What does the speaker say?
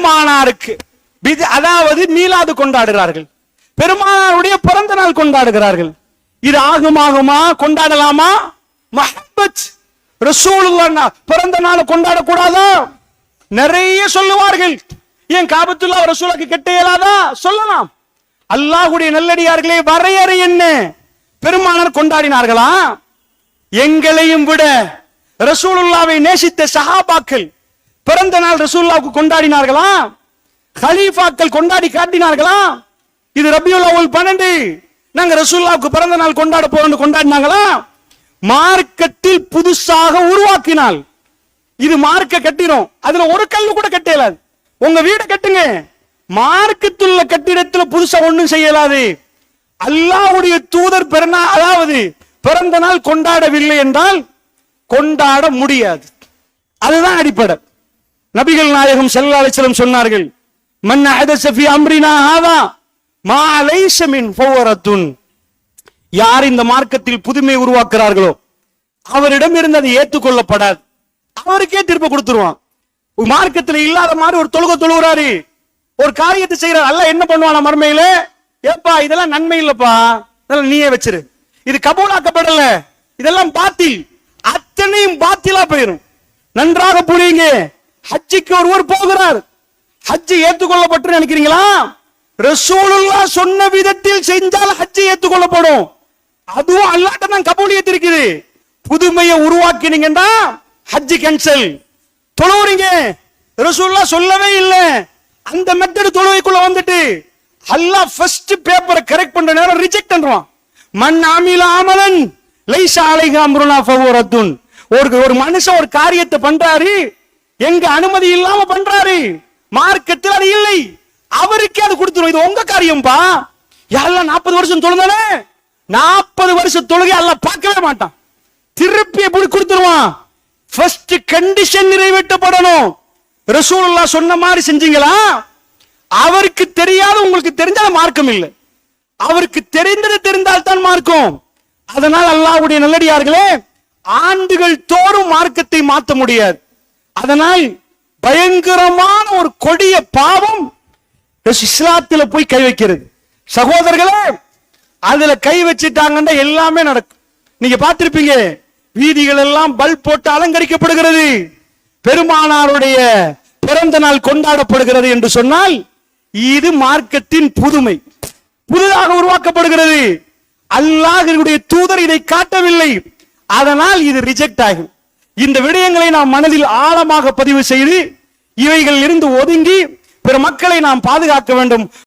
பெருமானாருக்கு. பித- அதாவது மீலாது கொண்டாடுகிறார்கள். பெருமானாருடைய பிறந்த நாள் கொண்டாடுகிறார்கள். இது ஆகுமாகுமா? கொண்டாடலாமா? மஹபத் ரசூலுல்லா பிறந்த நாள் கொண்டாடக்கூடாதா? நிறைய சொல்லுவார்கள். ஏன் காபத்துல்லா ரசூலுக்கு கெட்ட இயலாதா? சொல்லலாம். அல்லாஹுடைய நல்லடியார்களே வரையறை என்ன? பெருமானார் கொண்டாடினார்களா? எங்களையும் விட ரசூலுல்லாவை நேசித்த சஹாபாக்கள் பிறந்த நாள் ரசூல்லாவுக்கு கொண்டாடினார்களா? ஹலீஃபாக்கள் கொண்டாடி காட்டினார்களா? இது ரபியுல் அவ்வல் பன்னெண்டு. நாங்க ரசூல்லாவுக்கு பிறந்த நாள் கொண்டாட போறோம் கொண்டாடினாங்களா? மார்க்கத்தில் புதுசாக உருவாக்கினால். இது மார்க்க கட்டிடும் அதுல ஒரு கல்லு கூட கட்ட உங்க வீடு கட்டுங்க. மார்க்கத்துள்ள கட்டிடத்துல புதுசா ஒண்ணும் செய்யலாது. அல்லாவுடைய தூதர் பிறந்தா அதாவது பிறந்த நாள் கொண்டாடவில்லை என்றால் கொண்டாட முடியாது. அதுதான் அடிப்படை. நபிகள் நாயகம் ஸல்லல்லாஹு சொன்னார்கள் மன் அஹதஸ அம்ரினா ஆவா மா லைஸ யார் இந்த மார்க்கத்தில் புதுமை உருவாக்குறார்களோ அவரிடம் இருந்து அது ஏற்றுக்கொள்ளப்படாது அவருக்கே திருப்ப கொடுத்துருவான். மார்க்கத்தில் இல்லாத மாதிரி ஒரு தொழுக தொழுகிறாரு. ஒரு காரியத்தை செய்யறாரு அல்ல என்ன பண்ணுவானா மர்மையில? ஏப்பா இதெல்லாம் நன்மை இல்லப்பா. இதெல்லாம் நீயே வச்சிரு. இது கபூலாக்கப்படல. இதெல்லாம் பாத்தில். அத்தனையும் பாத்திலா போயிடும் நன்றாக புரியுங்க. ஹஜ்ஜிக்கு ஒருவர் போகிறார். ஹஜ்ஜி ஏற்றுக்கொள்ளப்பட்டு நினைக்கிறீங்களா? ரசூலுல்லா சொன்ன விதத்தில் செஞ்சால் ஹஜ்ஜி ஏற்றுக்கொள்ளப்படும். அதுவும் அல்லாட்ட தான் கபூலியத் இருக்குது புதுமையை உருவாக்கினீங்கன்னா ஹஜ்ஜி கேன்சல் தொழுவுறீங்க. ரசூல்லா சொல்லவே இல்லை. அந்த மெத்தடு தொழுவைக்குள்ள வந்துட்டு அல்லாஹ் ஃபர்ஸ்ட் பேப்பரை கரெக்ட் பண்ற நேரம் ரிஜெக்ட் பண்றான் மண் ஆமில ஆமலன் லைசா அலைஹி அம்ருனா ஃபவரத்துன் ஒரு ஒரு மனுஷன் ஒரு காரியத்தை பண்றாரு எங்க அனுமதி இல்லாம பண்றாரு? மார்க்கெட்டில் அது இல்லை. அவருக்கே அது கொடுத்துரும். இது உங்க காரியம்பா. யாரெல்லாம் நாற்பது வருஷம் தொழுந்தானே? நாற்பது வருஷம் தொழுகை எல்லாம் பார்க்கவே மாட்டான். திருப்பி எப்படி கொடுத்துருவான். First condition நிறைவேற்றப்படணும். ரசூலுல்லாஹ் சொன்ன மாதிரி செஞ்சீங்களா? அவருக்கு தெரியாத உங்களுக்கு தெரிஞ்சால மார்க்கம் இல்லை. அவருக்கு தெரிந்தது தெரிந்தால் தான் மார்க்கம். அதனால் அல்லாவுடைய நல்லடியார்களே ஆண்டுகள் தோறும் மார்க்கத்தை மாற்ற முடியாது. அதனால் பயங்கரமான ஒரு கொடிய பாவம் இஸ்லாத்துல போய் கை வைக்கிறது சகோதரர்களே அதுல கை வச்சுட்டாங்கன்னா எல்லாமே நடக்கும் நீங்க பார்த்திருப்பீங்க வீதிகள் எல்லாம் பல்ப் போட்டு அலங்கரிக்கப்படுகிறது பெருமானாருடைய பிறந்த நாள் கொண்டாடப்படுகிறது என்று சொன்னால் இது மார்க்கத்தின் புதுமை புதிதாக உருவாக்கப்படுகிறது அல்லாஹ்வுடைய தூதர் இதை காட்டவில்லை அதனால் இது ரிஜெக்ட் ஆகும் இந்த விடயங்களை நாம் மனதில் ஆழமாக பதிவு செய்து இவைகளில் இருந்து ஒதுங்கி பிற மக்களை நாம் பாதுகாக்க வேண்டும்.